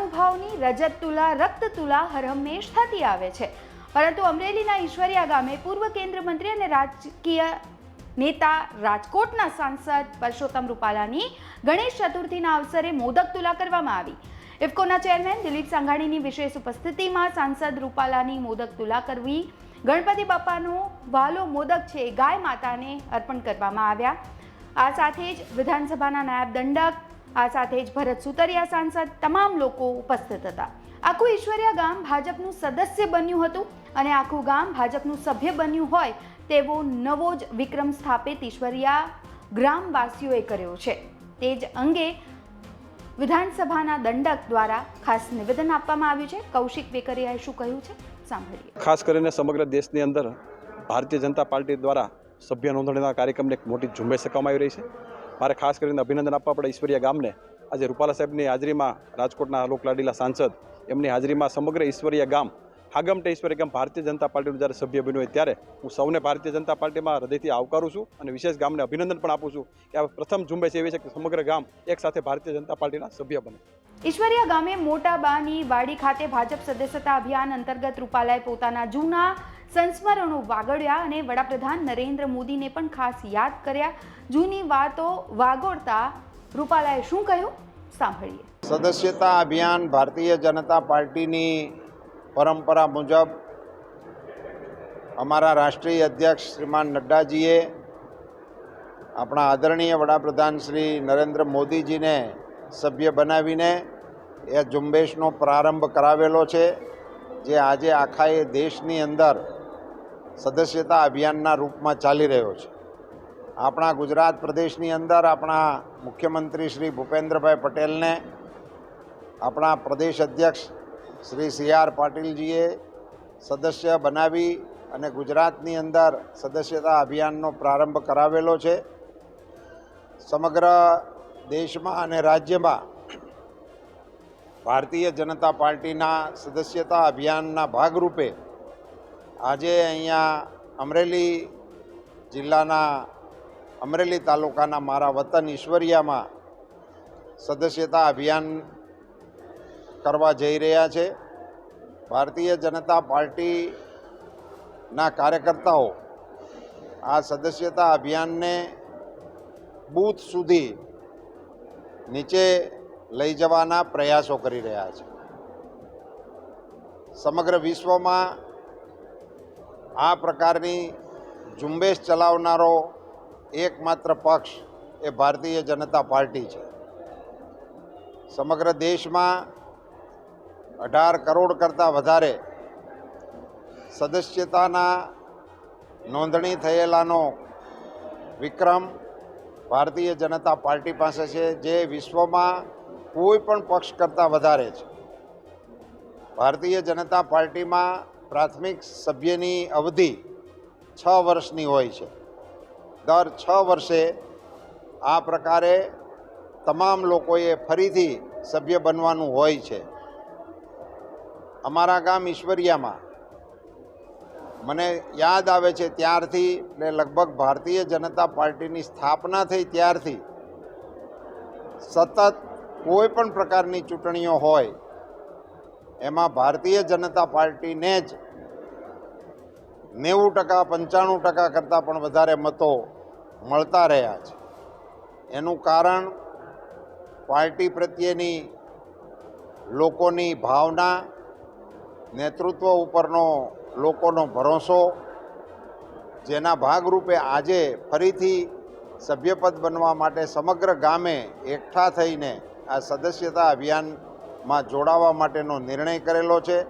રજત તુલા, રક્ત તુલા હરહંમેશ થતી આવે છે. પરંતુ અમરેલીના ઈશ્વરિયા ગામે પૂર્વ કેન્દ્ર મંત્રી અને રાજકીય નેતા રાજકોટના સાંસદ પરસોત્તમ રૂપાલાની ગણેશ ચતુર્થીના અવસરે મોદક તુલા કરવામાં આવી. ઇફકોના ચેરમેન દિલીપ સંઘાણીની વિશેષ ઉપસ્થિતિમાં સાંસદ રૂપાલાની મોદક તુલા કરવી, ગણપતિ બાપાનો વાલો મોદક છે ગાય માતાને અર્પણ કરવામાં આવ્યા. આ સાથે જ વિધાનસભાના નાયબ દંડક આ સાથે જ ભરત સુતરિયા સાંસદ તમામ લોકો ઉપસ્થિત હતા. આખું ઈશ્વરિયા ગામ ભાજપનું સદસ્ય બન્યું હતું અને આખું ગામ ભાજપનું સભ્ય બન્યું હોય તેવો નવો જ વિક્રમ સ્થાપિત ઈશ્વરિયા ગ્રામવાસીઓએ કર્યો છે. તે જ અંગે વિધાનસભાના દંડક દ્વારા ખાસ નિવેદન આપવામાં આવ્યું છે. કૌશિક વેકરિયાએ શું કહ્યું છે? સાંભળીએ. ખાસ કરીને સમગ્ર દેશની અંદર ભારતીય જનતા પાર્ટી દ્વારા સભ્ય નોંધણીના કાર્યક્રમને એક મોટી ઝુંબેશ કરવામાં આવી રહી છે. મારે ખાસ કરીને અભિનંદન આપવા પડે ઈશ્વરિયા ગામને. આજે રૂપાલા સાહેબની હાજરીમાં રાજકોટના લોકલાડીલા સાંસદ, એમની હાજરીમાં સમગ્ર ઈશ્વરિયા ગામ હાગમટે ઈશ્વરિયા ગામ ભારતીય જનતા પાર્ટીનું જ્યારે સભ્ય બન્યું હોય ત્યારે હું સૌને ભારતીય જનતા પાર્ટીમાં હૃદયથી આવકારું છું અને વિશેષ ગામને અભિનંદન પણ આપું છું કે આ પ્રથમ ઝુંબેશ એવી છે કે સમગ્ર ગામ એક સાથે ભારતીય જનતા પાર્ટીના સભ્ય બને. ઈશ્વરિયા ગામે મોટા બાની વાડી ખાતે ભાજપ સદસ્યતા અભિયાન અંતર્ગત રૂપાલાએ પોતાના જૂના સંસ્મરણો વાગડ્યા અને વડાપ્રધાન નરેન્દ્ર મોદીને પણ ખાસ યાદ કર્યા. જૂની વાતો વાગોળતા રૂપાલાએ શું કહ્યું? સાંભળીએ. સદસ્યતા અભિયાન ભારતીય જનતા પાર્ટીની પરંપરા મુજબ અમારા રાષ્ટ્રીય અધ્યક્ષ શ્રીમાન નડ્ડાજીએ આપણા આદરણીય વડાપ્રધાન શ્રી નરેન્દ્ર મોદીજીને સભ્ય બનાવીને એ ઝુંબેશનો પ્રારંભ કરાવેલો છે, જે આજે આખા એ દેશની અંદર સદસ્યતા અભિયાનના રૂપમાં ચાલી રહ્યો છે. આપણા ગુજરાત પ્રદેશની અંદર આપણા મુખ્યમંત્રી શ્રી ભૂપેન્દ્રભાઈ પટેલને આપણા પ્રદેશ અધ્યક્ષ શ્રી સી આર પાટીલજીએ સદસ્ય બનાવી અને ગુજરાતની અંદર સદસ્યતા અભિયાનનો પ્રારંભ કરાવેલો છે. સમગ્ર દેશમાં અને રાજ્યમાં ભારતીય જનતા પાર્ટીના સદસ્યતા અભિયાનના ભાગરૂપે આજે અહીંયા અમરેલી જિલ્લાના, અમરેલી તાલુકાના મારા વતન ઈશ્વરિયામાં સદસ્યતા અભિયાન કરવા જઈ રહ્યા છે. ભારતીય જનતા પાર્ટીના કાર્યકર્તાઓ આ સદસ્યતા અભિયાનને બૂથ સુધી નીચે લઈ જવાના પ્રયાસો કરી રહ્યા છે. સમગ્ર વિશ્વમાં આ પ્રકારની ઝુંબેશ ચલાવનારો એકમાત્ર પક્ષ એ ભારતીય જનતા પાર્ટી છે. સમગ્ર દેશમાં અઢાર કરોડ કરતાં વધારે સદસ્યતાના નોંધણી થયેલાનો વિક્રમ ભારતીય જનતા પાર્ટી પાસે છે, જે વિશ્વમાં કોઈ પણ પક્ષ કરતાં વધારે છે. ભારતીય જનતા પાર્ટીમાં પ્રાથમિક સભ્યની અવધિ છ વર્ષની હોય છે. દર છ વર્ષે આ પ્રકારે તમામ લોકોએ ફરીથી સભ્ય બનવાનું હોય છે. અમારા ગામ ઈશ્વરિયામાં મને યાદ આવે છે ત્યારથી એટલે લગભગ ભારતીય જનતા પાર્ટીની સ્થાપના થઈ ત્યારથી સતત કોઈ પણ પ્રકારની ચૂંટણીઓ હોય, એમાં ભારતીય જનતા પાર્ટીને જ નેવું ટકા, પંચાણું ટકા કરતાં પણ વધારે મતો મળતા રહ્યા છે. એનું કારણ પાર્ટી પ્રત્યેની લોકોની ભાવના, નેતૃત્વ ઉપરનો લોકોનો ભરોસો, જેના ભાગરૂપે આજે ફરીથી સભ્યપદ બનવા માટે સમગ્ર ગામે એકઠા થઈને આ સદસ્યતા અભિયાનમાં જોડાવા માટેનો નિર્ણય કરેલો છે.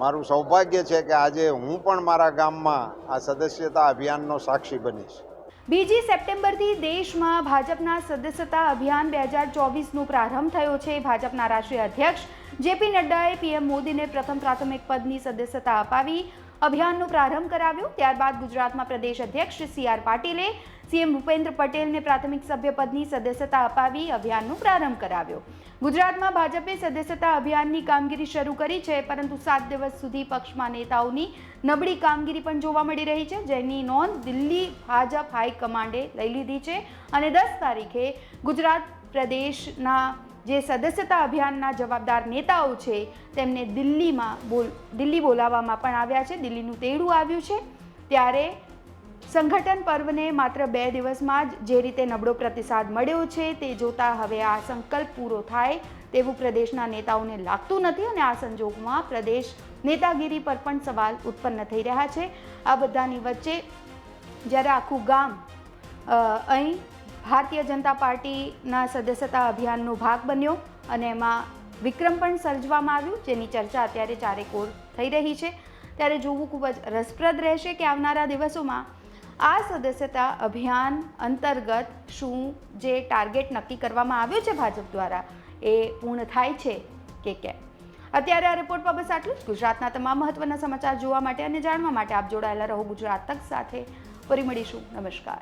મારું સૌભાગ્ય છે કે આજે હું પણ મારા ગામમાં આ સદસ્યતા અભિયાનનો સાક્ષી બનીશ. બીજી સપ્ટેમ્બરથી દેશમાં ભાજપના સદસ્યતા અભિયાન બે હજાર ચોવીસનો પ્રારંભ થયો છે. ભાજપના રાષ્ટ્રીય અધ્યક્ષ જેપી નડ્ડાએ પીએમ મોદીને પ્રથમ પ્રાથમિક પદની સદસ્યતા અપાવી. અભિયાનનો પ્રારંભ કરાવ્યો. ત્યારબાદ ગુજરાતમાં પ્રદેશ અધ્યક્ષ સી આર પાટીલે સીએમ ભૂપેન્દ્ર પટેલને પ્રાથમિક સભ્યપદની સદસ્યતા અપાવી અભિયાનનો પ્રારંભ કરાવ્યો. ગુજરાતમાં ભાજપે સદસ્યતા અભિયાનની કામગીરી શરૂ કરી છે, પરંતુ સાત દિવસ સુધી પક્ષમાં નેતાઓની નબળી કામગીરી પણ જોવા મળી રહી છે, જેની નોંધ દિલ્હી ભાજપ હાઈકમાન્ડે લઈ લીધી છે. અને દસ તારીખે ગુજરાત પ્રદેશના જે સદસ્યતા અભિયાનના જવાબદાર નેતાઓ છે, તેમને દિલ્હીમાં બોલ, દિલ્હી બોલાવવામાં પણ આવ્યા છે. દિલ્હીનું તેડું આવ્યું છે. ત્યારે સંગઠન પર્વને માત્ર બે દિવસમાં જ જે રીતે નબળો પ્રતિસાદ મળ્યો છે, તે જોતાં હવે આ સંકલ્પ પૂરો થાય તેવું પ્રદેશના નેતાઓને લાગતું નથી અને આ સંજોગમાં પ્રદેશ નેતાગીરી પર પણ સવાલ ઉત્પન્ન થઈ રહ્યા છે. આ બધાની વચ્ચે જ્યારે આખું ગામ અહીં ભારતીય જનતા પાર્ટીના સદસ્યતા અભિયાનનો ભાગ બન્યો અને એમાં વિક્રમ પણ સર્જવામાં આવ્યું, જેની ચર્ચા અત્યારે ચારેકોર થઈ રહી છે. ત્યારે જોવું ખૂબ જ રસપ્રદ રહેશે કે આવનારા દિવસોમાં આ સદસ્યતા અભિયાન અંતર્ગત શું જે ટાર્ગેટ નક્કી કરવામાં આવ્યો છે ભાજપ દ્વારા એ પૂર્ણ થાય છે કે કેમ? અત્યારે આ રિપોર્ટમાં બસ આટલું જ. ગુજરાતના તમામ મહત્વના સમાચાર જોવા માટે અને જાણવા માટે આપ જોડાયેલા રહો ગુજરાત તક સાથે. ફરી મળીશું. નમસ્કાર.